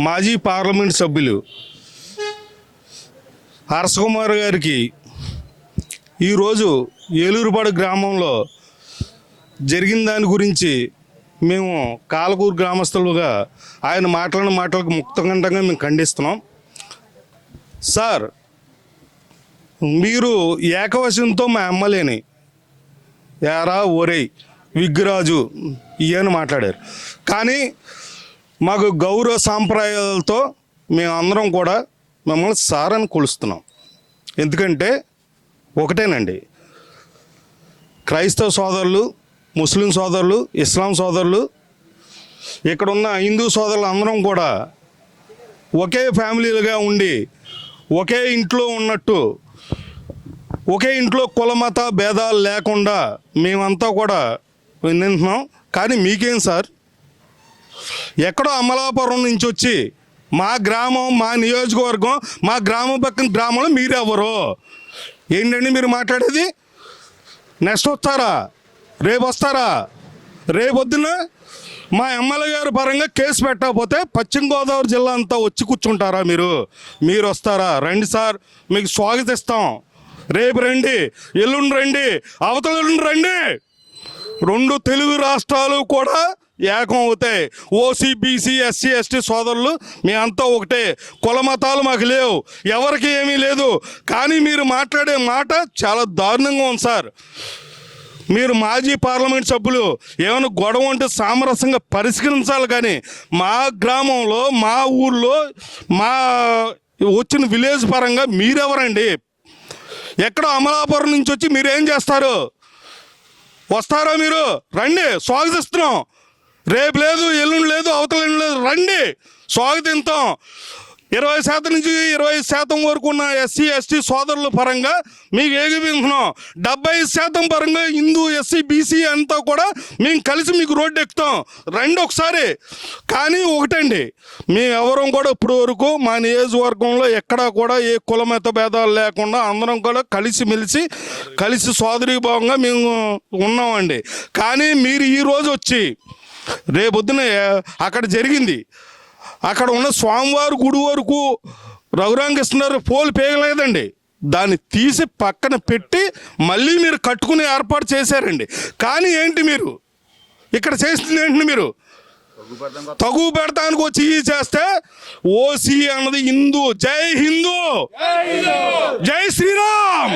మాజీ పార్లమెంట్ సభ్యులు హర్షకుమార్ గారికి ఈరోజు ఏలూరుపాడు గ్రామంలో జరిగిన దాని గురించి మేము కాలకూరు గ్రామస్తులుగా ఆయన మాట్లాడిన మాటలకు ముక్తకంఠంగా మేము ఖండిస్తున్నాం. సార్ మీరు ఏకవశంతో మా ఎమ్మెల్యేని యారా ఒరేయ్ విగ్రాజు ఇయని మాట్లాడారు. కానీ మాకు గౌరవ సాంప్రదాయాలతో మేమందరం కూడా మిమ్మల్ని సార్ అని కొలుస్తున్నాం. ఎందుకంటే ఒకటేనండి. క్రైస్తవ సోదరులు ముస్లిం సోదరులు ఇస్లాం సోదరులు ఇక్కడ ఉన్న హిందూ సోదరులు అందరం కూడా ఒకే ఫ్యామిలీలుగా ఉండి ఒకే ఇంట్లో ఉన్నట్టు ఒకే ఇంట్లో కులమత భేదాలు లేకుండా మేమంతా కూడా నింటున్నాం కానీ మీకేం సార్? ఎక్కడో అమలాపురం నుంచి వచ్చి మా గ్రామం మా నియోజకవర్గం మా గ్రామం పక్కన గ్రామంలో మీరెవరు? ఏంటండి మీరు మాట్లాడేది? నెక్స్ట్ వస్తారా? రేపు వస్తారా? రేపొద్దున మా ఎమ్మెల్యే గారు పరంగా కేసు పెట్టకపోతే పశ్చిమ గోదావరి జిల్లా అంతా వచ్చి కూర్చుంటారా మీరు? మీరు వస్తారా? రండి సార్ మీకు స్వాగతిస్తాం. రేపు రండి ఎల్లుండి రండి అవతల రండి. రెండు తెలుగు రాష్ట్రాలు కూడా ఏకం అవుతాయి? ఓసీ బీసీ ఎస్సీ ఎస్టీ సోదరులు మీ అంతా ఒకటే. కుల మతాలు మాకు లేవు. ఎవరికి ఏమీ లేదు. కానీ మీరు మాట్లాడే మాట చాలా దారుణంగా ఉంది సార్. మీరు మాజీ పార్లమెంట్ సభ్యులు ఏమైనా గొడవ ఉంటే సామరస్యంగా పరిష్కరించాలి కానీ మా గ్రామంలో మా ఊర్లో మా వచ్చిన విలేజ్ పరంగా మీరెవరండి? ఎక్కడో అమలాపురం నుంచి వచ్చి మీరు ఏం చేస్తారు? వస్తారా మీరు? రండి స్వాగతిస్తున్నాం. రేపు లేదు ఎల్లుండి లేదు అవతల లేదు. రండి స్వాగతిస్తాం ఇరవై శాతం నుంచి ఇరవై శాతం వరకు ఉన్న ఎస్సీ ఎస్టీ సోదరుల పరంగా మీకు ఏగిపించున్నాం డెబ్బై శాతం పరంగా హిందూ ఎస్సీ బీసీ అంతా కూడా మేము కలిసి మీకు రోడ్డు ఎక్కుతాం. రండి ఒకసారి. కానీ ఒకటండి మేము కూడా ఇప్పుడు వరకు మా నియోజకవర్గంలో ఎక్కడా కూడా ఏ కులమత భేదాలు లేకుండా అందరం కూడా కలిసి మెలిసి కలిసి సోదరీభావంగా మేము ఉన్నామండి. కానీ మీరు ఈ రోజు వచ్చి రేపొద్దున అక్కడ జరిగింది. అక్కడ ఉన్న స్వామివారి గుడి వరకు రఘురామకృష్ణారు పోలు పేగలేదండి. దాన్ని తీసి పక్కన పెట్టి మళ్ళీ మీరు కట్టుకుని ఏర్పాటు చేశారండి. కానీ ఏంటి మీరు? ఇక్కడ చేస్తుంది ఏంటి మీరు? తగు పెడతానికి వచ్చి ఈ చేస్తే ఓసీ అన్నది హిందూ. జై హిందూ. జై శ్రీరామ్.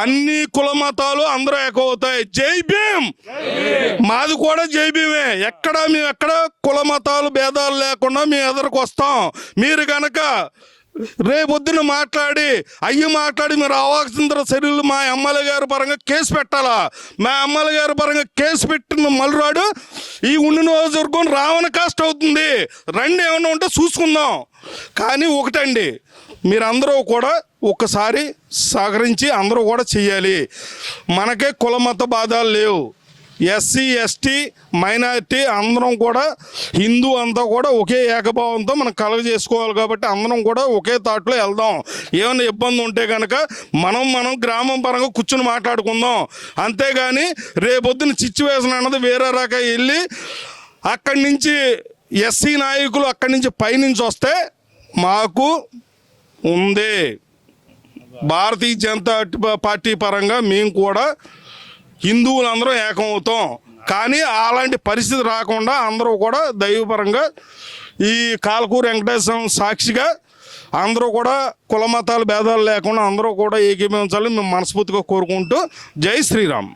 అన్ని కుల మతాలు అందరూ ఏకవుతాయి జై భీమ్. మాది కూడా జై భీమే. ఎక్కడ మేము ఎక్కడ కుల మతాలు భేదాలు లేకుండా మేము ఎదురుకు వస్తాం మీరు కనుక రేపొద్దున మాట్లాడి అయ్యి మాట్లాడి మీరు అవాక్సింద్ర చర్యలు మా ఎమ్మెల్యే గారి పరంగా కేసు పెట్టాలా? మా ఎమ్మెల్యే గారి పరంగా కేసు పెట్టిన మలరాడు ఈ ఉండిన నియోజకవర్గం రావణ కాస్ట్ అవుతుంది. రండి ఏమైనా ఉంటే చూసుకుందాం. కానీ ఒకటండి మీరందరూ కూడా ఒక్కసారి సహకరించి అందరూ కూడా చెయ్యాలి. మనకే కుల మత బాధాలు లేవు. ఎస్సీ ఎస్టీ మైనారిటీ అందరం కూడా హిందూ అంతా కూడా ఒకే ఏకభావంతో మనం కలగ చేసుకోవాలి కాబట్టి అందరం కూడా ఒకే తాట్లో వెళ్దాం. ఏమైనా ఇబ్బంది ఉంటే కనుక మనం మనం గ్రామం పరంగా కూర్చుని మాట్లాడుకుందాం. అంతేగాని రేపొద్దున సిచ్యువేషన్ అన్నది వేరే రక వెళ్ళి అక్కడి నుంచి ఎస్సీ నాయకులు అక్కడి నుంచి పైనుంచి వస్తే మాకు ఉంది. భారతీయ జనతా పార్టీ పరంగా మేము కూడా హిందువులందరం ఏకం కానీ అలాంటి పరిస్థితి రాకుండా అందరూ కూడా దైవపరంగా ఈ కాలకూరు వెంకటేశ్వరం సాక్షిగా అందరూ కూడా కుల మతాలు భేదాలు లేకుండా అందరూ కూడా ఏకీభవించాలని మేము మనస్ఫూర్తిగా కోరుకుంటూ జై శ్రీరామ్!